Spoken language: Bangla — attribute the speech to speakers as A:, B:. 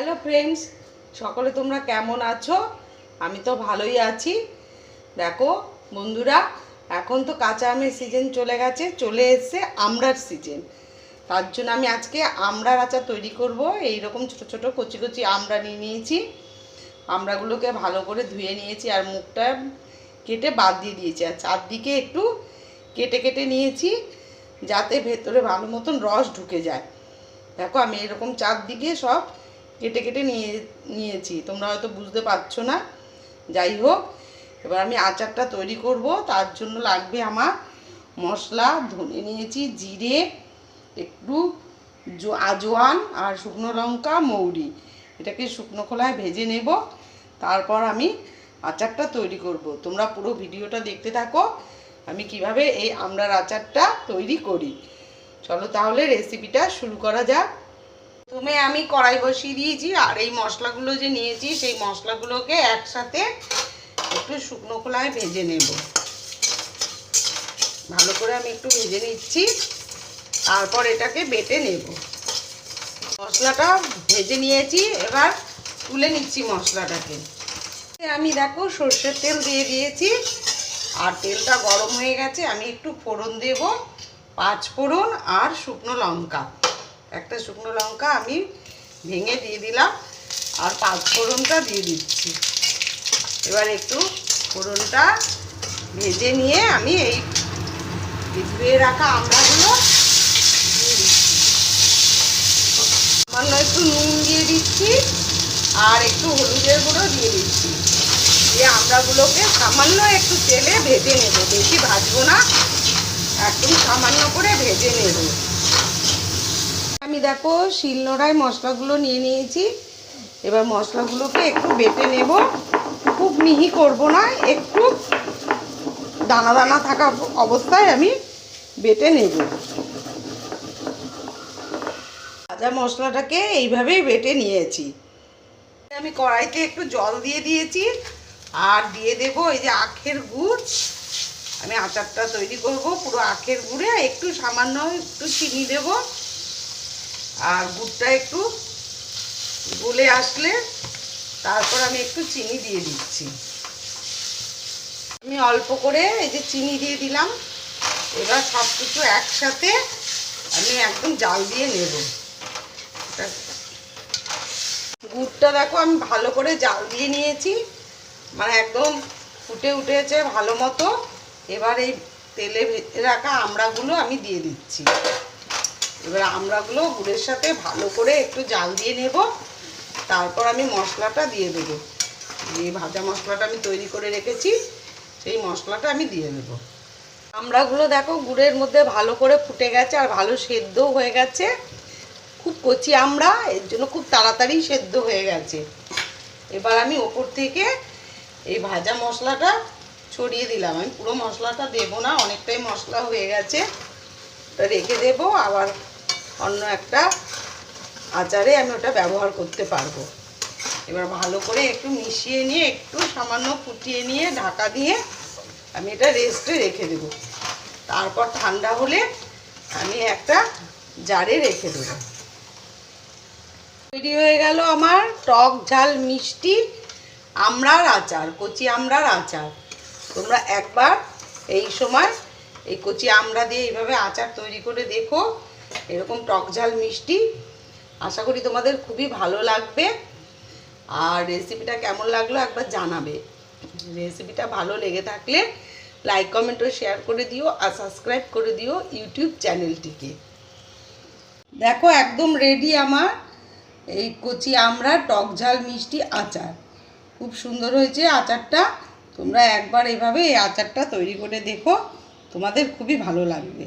A: হ্যালো ফ্রেন্ডস, সকলে তোমরা কেমন আছো? আমি তো ভালোই আছি। দেখো, বন্ধুরা, এখন তো কাঁচা আমের সিজন চলে গেছে, চলে এসছে আমড়ার সিজন তার জন্য আমি আজকে আমড়ার আচার তৈরি করব। এই রকম ছোট ছোট কচি কচি আমড়া নিয়ে নিয়েছি। আমড়াগুলোকে ভালো করে ধুয়ে নিয়েছি আর মুখটা কেটে বাদ দিয়ে দিয়েছি। আর চারদিকে একটু কেটে কেটে নিয়েছি, যাতে ভেতরে ভালো মতন রস ঢুকে যায়। দেখো, আমি এরকম চারদিকে সব কেটে কেটে নিয়ে, নিয়েছি। তোমরা হয়তো বুঝতে পারছ না। যাই হোক, এবার আমি আচারটা তৈরি করব। তার জন্য লাগবে আমার মশলা। ধনে নিয়েছি, জিরে, একটু আজওয়ান আর শুকনো লঙ্কা, মৌরি। এটাকে শুকনো খোলায় ভেজে নেব। তারপর আমি আচারটা তৈরি করব। তোমরা পুরো ভিডিওটা দেখতে থাকো। আমি কীভাবে এই আমড়ার আচারটা তৈরি করি। চলো তাহলে রেসিপিটা শুরু করা যাক। প্রথমে আমি কড়াই বসিয়ে দিয়েছি, আর এই মশলাগুলো যে নিয়েছি, সেই মশলাগুলোকে একসাথে একটু শুকনো খোলায় ভেজে নেব। ভালো করে আমি একটু ভেজে নিচ্ছি, তারপর এটাকে বেটে নেব। মশলাটা ভেজে নিয়েছি, এবার তুলে নিচ্ছি মশলাটাকে। আমি দেখো সর্ষের তেল দিয়ে দিয়েছি, আর তেলটা গরম হয়ে গেছে, আমি একটু ফোড়ন দেব পাঁচ ফোড়ন আর শুকনো লঙ্কা। একটা শুকনো লঙ্কা আমি ভেঙে দিয়ে দিলাম আর পাঁচ ফোড়নটা দিয়ে দিচ্ছি। এবার একটু ফোড়নটা ভেজে নিয়ে আমি এই ধুয়ে রাখা আমড়াগুলো দিয়ে দিচ্ছি। সামান্য একটু নুন দিয়ে দিচ্ছি আর একটু হলুদের গুঁড়ো দিয়ে দিচ্ছি। দিয়ে আমড়াগুলোকে সামান্য একটু তেলে ভেজে নেব, বেশি ভাজবো না, একদম সামান্য করে ভেজে নেব। দেখো, শিলনোড়ায় মশলাগুলো নিয়ে নিয়েছি। এবার মশলাগুলোকে একটু বেটে নেব। খুব মিহি করব না, একটু দানা দানা থাকা অবস্থায় আমি বেটে নেব। ভাজা মশলাটাকে এইভাবেই বেটে নিয়েছি। আমি কড়াইতে একটু জল দিয়ে দিয়েছি, আর দিয়ে দেব এই যে আখের গুড়। আমি আচারটা তৈরি করব, পুরো আখের গুড়ে একটু সামান্য একটু চিনি দেব। আর গুড়টা একটু গলে আসলে তারপর আমি একটু চিনি দিয়ে দিচ্ছি। আমি অল্প করে এই যে চিনি দিয়ে দিলাম, এবার সব কিছু একসাথে আমি একদম জাল দিয়ে নেব। গুড়টা দেখো আমি ভালো করে জাল দিয়ে নিয়েছি মানে একদম ফুটে উঠেছে ভালো মতো। এবার এই তেলে রাখা আমড়াগুলো আমি দিয়ে দিচ্ছি। এবার আমড়াগুলো গুড়ের সাথে ভালো করে একটু জাল দিয়ে নেব। তারপর আমি মশলাটা দিয়ে দেবো। যে ভাজা মশলাটা আমি তৈরি করে রেখেছি, সেই মশলাটা আমি দিয়ে দেবো। আমড়াগুলো দেখো গুড়ের মধ্যে ভালো করে ফুটে গেছে আর ভালো সেদ্ধও হয়ে গেছে। খুব কচি আমড়া এর জন্য খুব তাড়াতাড়ি সেদ্ধ হয়ে গেছে। এবার আমি ওপর থেকে এই ভাজা মশলাটা ছড়িয়ে দিলাম। আমি পুরো মশলাটা দেবো না, অনেকটাই মশলা হয়ে গেছে। রেখে দেবো, আবার অন্য একটা আচারে আমি ওটা ব্যবহার করতে পারব। এবার ভালো করে একটু মিশিয়ে নিয়ে, একটু সামান্য ফুটিয়ে নিয়ে, ঢাকা দিয়ে আমি এটা রেস্টে রেখে দেবো। তারপর ঠান্ডা হলে আমি একটা জারে রেখে দেবো। তৈরি হয়ে গেল আমার টক ঝাল মিষ্টি আমড়ার আচার, কচি আমড়ার আচার। তোমরা একবার এই সময় এই কচি আমড়া দিয়ে এইভাবে আচার তৈরি করে দেখো। এরকম টক ঝাল মিষ্টি, আশা করি তোমাদের খুবই ভালো লাগবে। আর রেসিপিটা কেমন লাগল একবার জানাবে। রেসিপিটা ভালো লেগে থাকলে লাইক কমেন্ট ও শেয়ার করে দিও আর সাবস্ক্রাইব করে দিও ইউটিউব চ্যানেলটিকে দেখো, একদম রেডি আমার এই কচি আমরা টক ঝাল মিষ্টি আচার। খুব সুন্দর হয়েছে আচারটা। তোমরা একবার এভাবে এই আচারটা তৈরি করে দেখো, তোমাদের খুবই ভালো লাগবে।